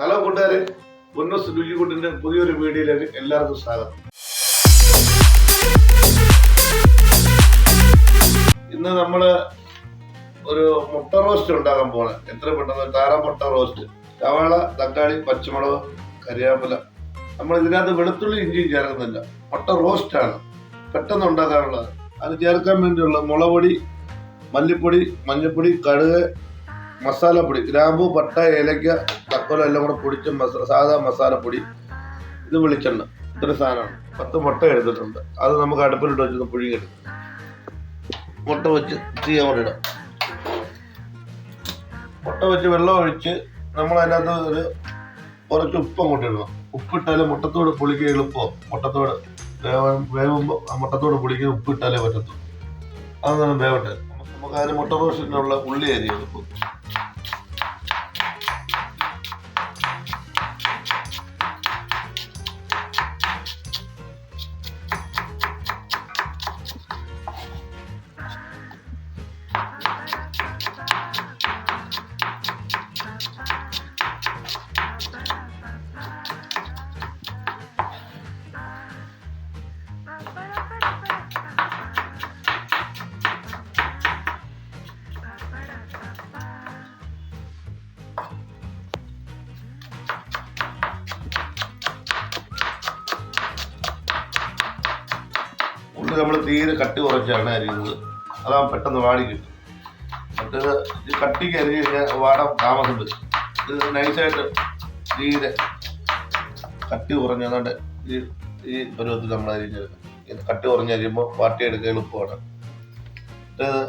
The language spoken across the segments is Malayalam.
ഹലോ കൂട്ടുകാരെ പൊന്നസ് രുചിക്കുട്ടിന്റെ പുതിയൊരു വീഡിയോയിലേക്ക് എല്ലാവർക്കും സ്വാഗതം. ഇന്ന് നമ്മൾ ഒരു മുട്ട റോസ്റ്റ് ഉണ്ടാക്കാൻ പോണ എത്ര പെട്ടെന്ന് താറ മുട്ട റോസ്റ്റ് സവാള തക്കാളി പച്ചമുളക് കരിയാമ്പല. നമ്മൾ ഇതിനകത്ത് വെളുത്തുള്ളി ഇഞ്ചിയും ചേർക്കുന്നില്ല. മുട്ട ആണ്. പെട്ടെന്ന് ഉണ്ടാക്കാനുള്ളത്. അത് ചേർക്കാൻ വേണ്ടിയുള്ള മുളപൊടി മല്ലിപ്പൊടി മഞ്ഞൾപ്പൊടി കടുക് മസാലപ്പൊടി ഗ്രാമ്പു പട്ട ഏലക്ക തക്കോലം എല്ലാം കൂടെ പൊടിച്ച് മസ സാധാ മസാലപ്പൊടി ഇത് വെളിച്ചെണ്ണ ഇത്ര സാധനമാണ്. പത്ത് മുട്ട എടുത്തിട്ടുണ്ട്. അത് നമുക്ക് അടുപ്പിലിട്ട് വെച്ചൊന്ന് പുഴുങ്ങിയെടുക്കും മുട്ട വെച്ച് തീ അങ്ങോട്ട് ഇടാം. മുട്ട വെച്ച് വെള്ളം ഒഴിച്ച് നമ്മൾ അതിനകത്ത് ഒരു കുറച്ച് ഉപ്പ് അങ്ങോട്ട് ഇടണം. ഉപ്പിട്ടാലേ മുട്ടത്തോട് പുളിക്ക് എളുപ്പമോ മുട്ടത്തോട് വേവുമ്പോൾ ആ മുട്ടത്തോട് പുളിക്ക് ഉപ്പിട്ടാലേ പറ്റത്തുള്ളൂ. അതൊന്നും വേവട്ടെ. നമുക്ക് അതിന് മുട്ട റോസ്റ്റിനുള്ള ഉള്ളി അരി എളുപ്പം തീരെ കട്ടി കുറച്ചാണ് അരിയുന്നത്. അതാ പെട്ടെന്ന് വാടി കിട്ടും. മറ്റേത് ഇത് കട്ടിക്ക് അരിഞ്ഞ് കഴിഞ്ഞാൽ വാടാൻ താമസമുണ്ട്. ഇത് നൈസായിട്ട് തീരെ കട്ടി കുറഞ്ഞതുകൊണ്ട് ഈ ഈ പരുവത്തിൽ നമ്മൾ അരിഞ്ഞെടുക്കും ഇത് കട്ടി കുറഞ്ഞ് അരിയുമ്പോൾ വാട്ടിയെടുക്കാൻ എളുപ്പമാണ്. മറ്റേത്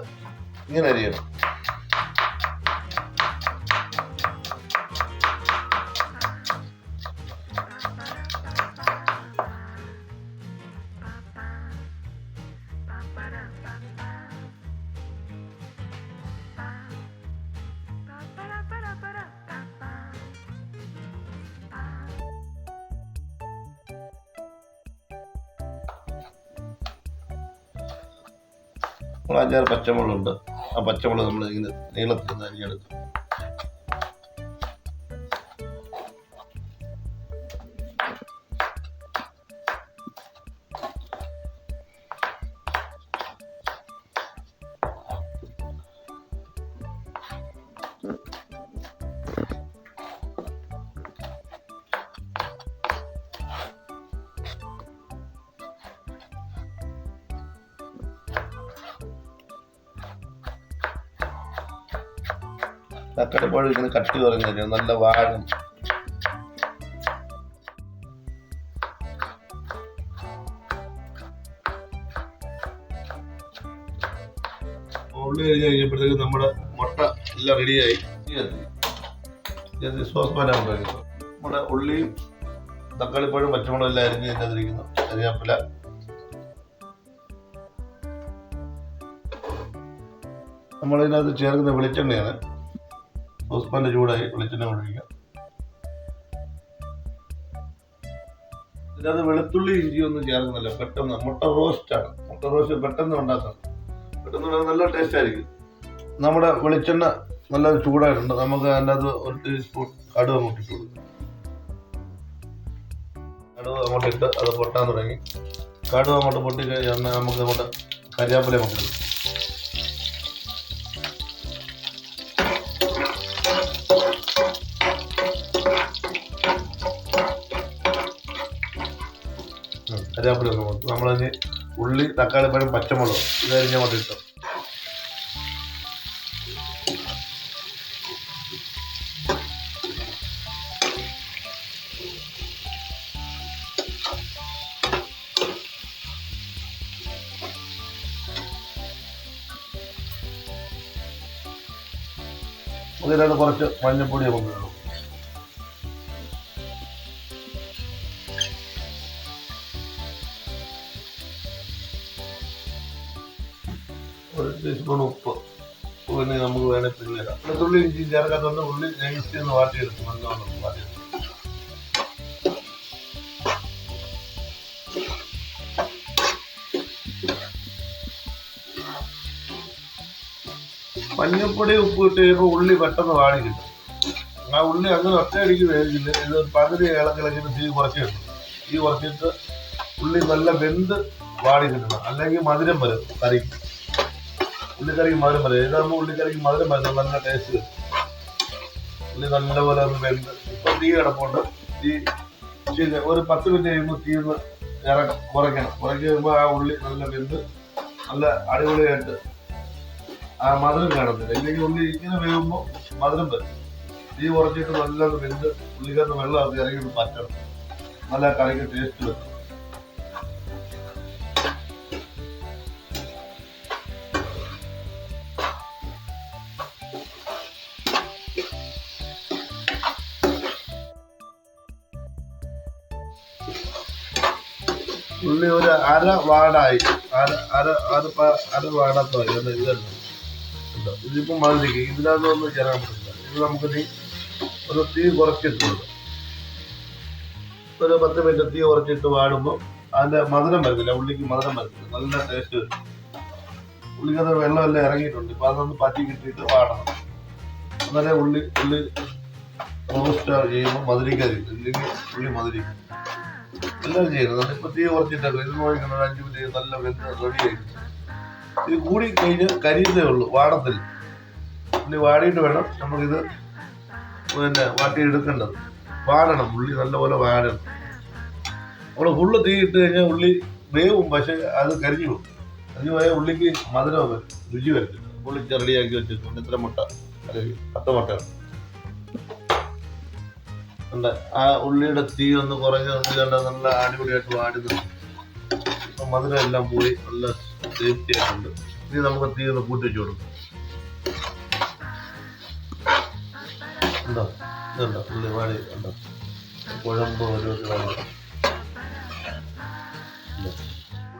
ഇങ്ങനെ അരിയണം. നമ്മൾ അഞ്ചാറ് പച്ചമുളകുണ്ട്. ആ പച്ചമുളക് നമ്മൾ ഇങ്ങനെ നീളത്തിൽ നിന്ന് അരിഞ്ഞെടുക്കും. തക്കാളി പഴം ഇങ്ങനെ കട്ടി അരിയണം നല്ല വാഴം. നമ്മുടെ മുട്ട എല്ലാം റെഡിയായി നമ്മുടെ ഉള്ളിയും തക്കാളിപ്പഴം പച്ചമുളകും എല്ലാം അരിഞ്ഞ് അതിനകത്തിരിക്കുന്നു കരിയാപ്പില. നമ്മളതിനകത്ത് ചേർക്കുന്ന വെളിച്ചെണ്ണയാണ്. സോസ്പാന്റെ ചൂടായി വെളിച്ചെണ്ണ ഒഴിക്കുക ഇതിനകത്ത് വെളുത്തുള്ളി ഇഞ്ചിയൊന്നും ചേർക്കുന്നില്ല. പെട്ടെന്ന് മുട്ട റോസ്റ്റ് ആണ്. മുട്ട റോസ്റ്റ് പെട്ടെന്ന് ഉണ്ടാക്കാം. പെട്ടെന്ന് നല്ല ടേസ്റ്റ് ആയിരിക്കും. നമ്മുടെ വെളിച്ചെണ്ണ നല്ല ചൂടായിട്ടുണ്ട്. നമുക്ക് അതിന്റെ അകത്ത് ഒരു ടീസ്പൂൺ കടുവ അങ്ങോട്ട് ഇട്ട് കൊടുക്കും. കടുക് അങ്ങോട്ട് ഇട്ട് അത് പൊട്ടാൻ തുടങ്ങി. കടുവ അങ്ങോട്ട് പൊട്ടി കഴിഞ്ഞാൽ നമുക്ക് അങ്ങോട്ട് കരിയാപ്പില അങ്ങോട്ട് ഇടും കരിയാപ്പില ഒന്ന് നമ്മളതിന് ഉള്ളി തക്കാളി പഴം പച്ചമുളക് ഇത് അരിഞ്ഞ കൊണ്ട് ഇട്ടു. അതിനകത്ത് കുറച്ച് മഞ്ഞപ്പൊടി നമുക്ക് ഒരു ഉപ്പ്. പിന്നെ നമുക്ക് വേണേൽ പിന്നെ ഇടാം. വെളുത്തുള്ളി ഇഞ്ചി ചേർക്കാത്തതുകൊണ്ട് ഉള്ളി നൈസ് ഒന്ന് വാട്ടിയെടുക്കും. നല്ലോണം വാട്ടിയെടുക്കും. മഞ്ഞപ്പൊടി ഉപ്പ് ഇട്ട് കഴിയുമ്പോൾ ഉള്ളി പെട്ടെന്ന് വാടി കിട്ടും. ആ ഉള്ളി അങ്ങനെ ഒറ്റയടിക്ക് വേവിക്കില്ല. ഇത് പകുതി ഇളക്കിളക്കിന് തീ കുറച്ച് കിട്ടും തീ കുറച്ചിട്ട് ഉള്ളി നല്ല വെന്ത് വാടി കിട്ടണം. അല്ലെങ്കിൽ മധുരം വരും. കറിക്ക് ഉള്ളിക്കറിക്ക് മധുരം മതി. ഇതാകുമ്പോൾ ഉള്ളിക്കറിക്ക് മധുരം മതി. നല്ല ടേസ്റ്റ് ഉള്ളി നല്ലപോലെ ഒന്ന് വെന്ത് ഇപ്പൊ തീ കിടപ്പുണ്ട്. തീ ശരി ഒരു പത്ത് മിനിറ്റ് കഴിയുമ്പോൾ തീ ഒന്ന് ഇറങ്ങും. കുറയ്ക്കണം കുറയ്ക്ക് കഴിയുമ്പോൾ ആ ഉള്ളി നല്ല വെന്ത് നല്ല അടിപൊളിയായിട്ട് ആ മധുരം കാണത്തില്ല. ഇല്ലെങ്കിൽ ഉള്ളി ഇങ്ങനെ വേകുമ്പോൾ മധുരം വരും. തീ കുറച്ചിട്ട് നല്ല വെന്ത് ഉള്ളിക്കകത്ത് വെള്ളം അത് ഇറങ്ങി പറ്റണം. നല്ല കറിക്ക് ടേസ്റ്റ് വരും അര വാടായി. അര അര അര അര വാടാത്തായി അല്ല ഇതല്ല ഉണ്ടോ? മാറിയിരിക്കും ഇതിനകത്തൊന്നും ചേരാൻ പറ്റില്ല. ഇത് നമുക്ക് നീ ഒരു തീ കുറച്ചിട്ടുണ്ട് ഒരു പത്ത് മിനിറ്റ് തീ കുറച്ചിട്ട് വാടുമ്പോൾ അതിന്റെ മധുരം വരുന്നില്ല. ഉള്ളിക്ക് മധുരം വരുന്നില്ല. നല്ല ടേസ്റ്റ് വരും. ഉള്ളിക്കകത്ത് വെള്ളമെല്ലാം ഇറങ്ങിയിട്ടുണ്ട്. ഇപ്പൊ അതൊന്ന് പറ്റി കിട്ടിയിട്ട് വാടണം. എന്നാലേ ഉള്ളി ഉള്ളി റോസ്റ്റ് ചെയ്യുമ്പോൾ മധുരിക്കാതിരിക്കും ഇല്ലെങ്കിൽ ഉള്ളി മധുരിക്കും. എല്ലാം ചെയ്യുന്നത്? ഇപ്പൊ തീ ഇത് നോക്കണം ഒരു അഞ്ച് മിനിറ്റ് നല്ല വെന്ത് റെഡി ആയിട്ട് ഇത് കൂടി കഴിഞ്ഞ് കരിയുന്നേ ഉള്ളൂ വാടത്തിൽ. ഉള്ളി വാടിയിട്ട് വേണം നമ്മളിത് പിന്നെ വാട്ടി എടുക്കേണ്ടത്. വാടണം ഉള്ളി നല്ലപോലെ വാടണം. നമ്മൾ ഫുള്ള് തീ ഇട്ട് കഴിഞ്ഞാൽ ഉള്ളി വേവും പക്ഷെ അത് കരിഞ്ഞു പോകും. കരിഞ്ഞു പോയാൽ ഉള്ളിക്ക് മധുരം രുചി വരത്തില്ല ഉള്ളി റെഡിയാക്കി വെച്ചിട്ടുണ്ട് ഇത്ര മുട്ട അല്ലെങ്കിൽ പത്ത് മുട്ടയാണ് ഉണ്ട്. ആ ഉള്ളിയുടെ തീ ഒന്ന് കുറഞ്ഞ് നമുക്ക് കണ്ട നല്ല അടിപൊളിയായിട്ട് വാടുന്നുണ്ട് ഇപ്പൊ മധുരം എല്ലാം പോയി. നല്ല സേഫ്റ്റി ആയിട്ടുണ്ട്. ഇനി നമുക്ക് തീ ഒന്ന് കൂട്ടി വെച്ച് കൊടുക്കും. ഉണ്ടോ? ഇതുണ്ടോ? ഉള്ളി വാടി ഉണ്ടോ? കുഴമ്പ് ഒരു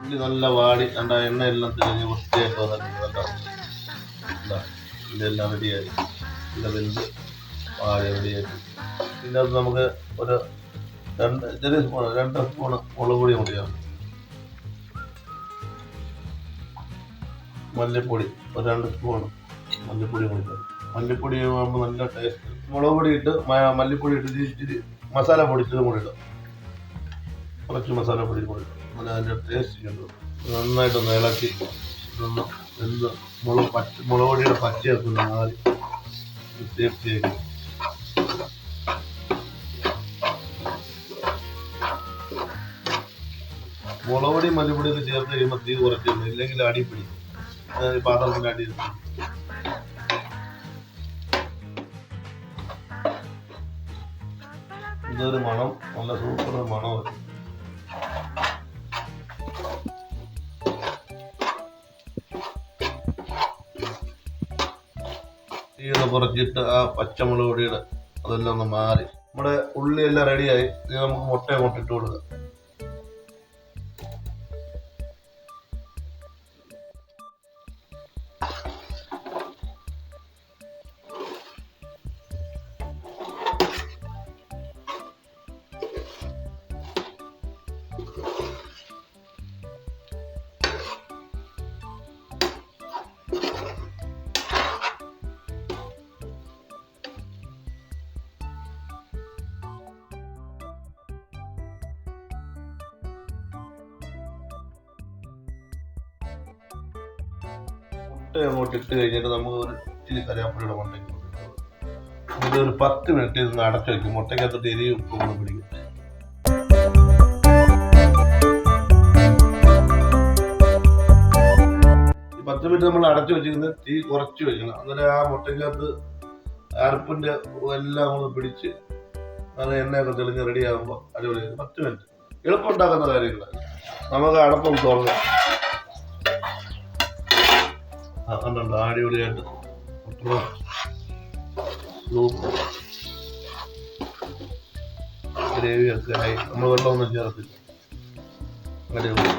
ഉള്ളി നല്ല വാടി. കണ്ട എണ്ണ എല്ലാം തെളിഞ്ഞ് വൃത്തിയായിട്ട് വന്നിട്ടുണ്ട് കണ്ടോ? ഇതെല്ലാം റെഡിയായി വെന്ത് വാടി റെഡിയായിട്ട് അത് നമുക്ക് ഒരു രണ്ട് ചെറിയ സ്പൂൺ രണ്ട് സ്പൂൺ മുളക് പൊടി കൂടിയാണ് മല്ലിപ്പൊടി ഒരു രണ്ട് സ്പൂൺ മല്ലിപ്പൊടി കൂടി. മല്ലിപ്പൊടി ആകുമ്പോൾ നല്ല ടേസ്റ്റ് മുളക് പൊടി ഇട്ട് മല്ലിപ്പൊടി ഇട്ട് ഇച്ചിരി- മസാല പൊടിച്ചതും കൂടി ഇടും. കുറച്ച് മസാല പൊടി കൂടി ഇടും. അതിന്റെ ടേസ്റ്റ് കിട്ടും നന്നായിട്ടൊന്ന് ഇളക്കി ഒന്ന് എന്ത് മുളക് പച്ച മുളക് പൊടിയുടെ പച്ചയൊക്കെ ഒന്ന് മാറി സേഫ്റ്റിയാക്കി മുളകുപൊടി മല്ലിപ്പൊടിയൊക്കെ ചേർത്ത് കഴിയുമ്പോൾ തീ കുറച്ചില്ല ഇല്ലെങ്കിൽ അടി പിടിക്കും. പാത്രത്തിന്റെ അടി ഇതൊരു മണം. നല്ല സൂപ്പർ മണം തീയുടെ കുറച്ചിട്ട് ആ പച്ചമുളക് പൊടിയുടെ അതെല്ലാം ഒന്ന് മാറി. നമ്മുടെ ഉള്ളി എല്ലാം റെഡിയായി നമുക്ക് മുട്ട മുട്ടിട്ട് ഇട്ട് മുട്ട അങ്ങോട്ട് ഇട്ട് കഴിഞ്ഞിട്ട് നമുക്ക് ഒരു ഇച്ചിരി കറിയാപ്പൊടിയുടെ മുട്ടയ്ക്ക് ഇത് ഒരു പത്ത് മിനിറ്റ് ഇതൊന്ന് അടച്ചു വെക്കും. മുട്ടയ്ക്കകത്തോട്ട് എരി ഉപ്പ് കൂടെ പിടിക്കും. പത്ത് മിനിറ്റ് നമ്മൾ അടച്ചു വെച്ചിരുന്നത് തീ കുറച്ച് വെക്കണം. അന്നേരം ആ മുട്ടയ്ക്കകത്ത് അരപ്പിന്റെ എല്ലാം ഒന്ന് പിടിച്ച് നല്ല എണ്ണയൊക്കെ തെളിഞ്ഞ് റെഡി ആകുമ്പോൾ അടിപൊളി പത്ത് മിനിറ്റ് എളുപ്പം ഉണ്ടാക്കുന്ന കാര്യങ്ങളാണ്. നമുക്ക് അടപ്പം തുറന്ന് ആ, കണ്ടുണ്ടോ അടിപൊളിയായിട്ട് ഗ്രേവി ഒക്കെ ആയി. നമ്മൾ വെള്ളമൊന്നും ചേർത്തില്ല. അടിപൊളി.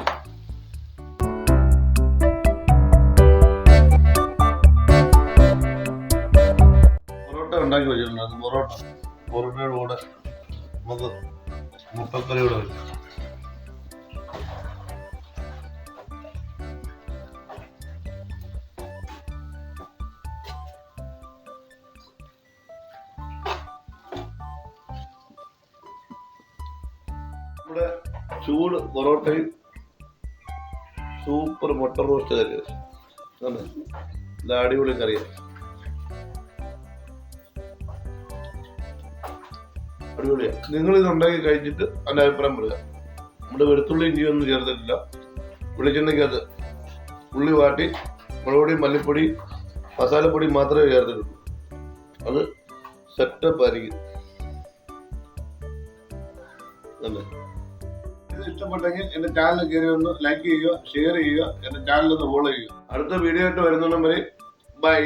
പൊറോട്ട ഉണ്ടാക്കി വെച്ചിട്ടുണ്ടായിരുന്നു. പൊറോട്ട. പൊറോട്ടയുടെ കൂടെ നമുക്ക് മുട്ടക്കറിയോടെ വെച്ചു ചൂട് പൊറോട്ടയും സൂപ്പർ മുട്ട റോസ്റ്റ് കറി. ഇത് അടിപൊളി കറിയാണ് അടിപൊളിയാണ് നിങ്ങൾ ഇത് ഉണ്ടാക്കി കഴിച്ചിട്ട് എന്റെ അഭിപ്രായം പറയുക നമ്മുടെ വെളുത്തുള്ളി ഇഞ്ചി ഒന്നും ചേർത്തിട്ടില്ല. വെളിച്ചെണ്ണയ്ക്കകത്ത് ഉള്ളി വാട്ടി മുളകുപൊടി മല്ലിപ്പൊടി മസാലപ്പൊടി മാത്രമേ ചേർത്തിട്ടുള്ളൂ. അത് സെറ്റപ്പ് ആയിരിക്കും. തന്നെ ഇഷ്ടപ്പെട്ടെങ്കിൽ എന്റെ ചാനൽ കയറി ഒന്ന് ലൈക്ക് ചെയ്യുക ഷെയർ ചെയ്യുക എന്റെ ചാനൽ ഒന്ന് ഫോളോ ചെയ്യുക. അടുത്ത വീഡിയോ ആയിട്ട് വരുന്നുണ്ടെങ്കിൽ ബൈ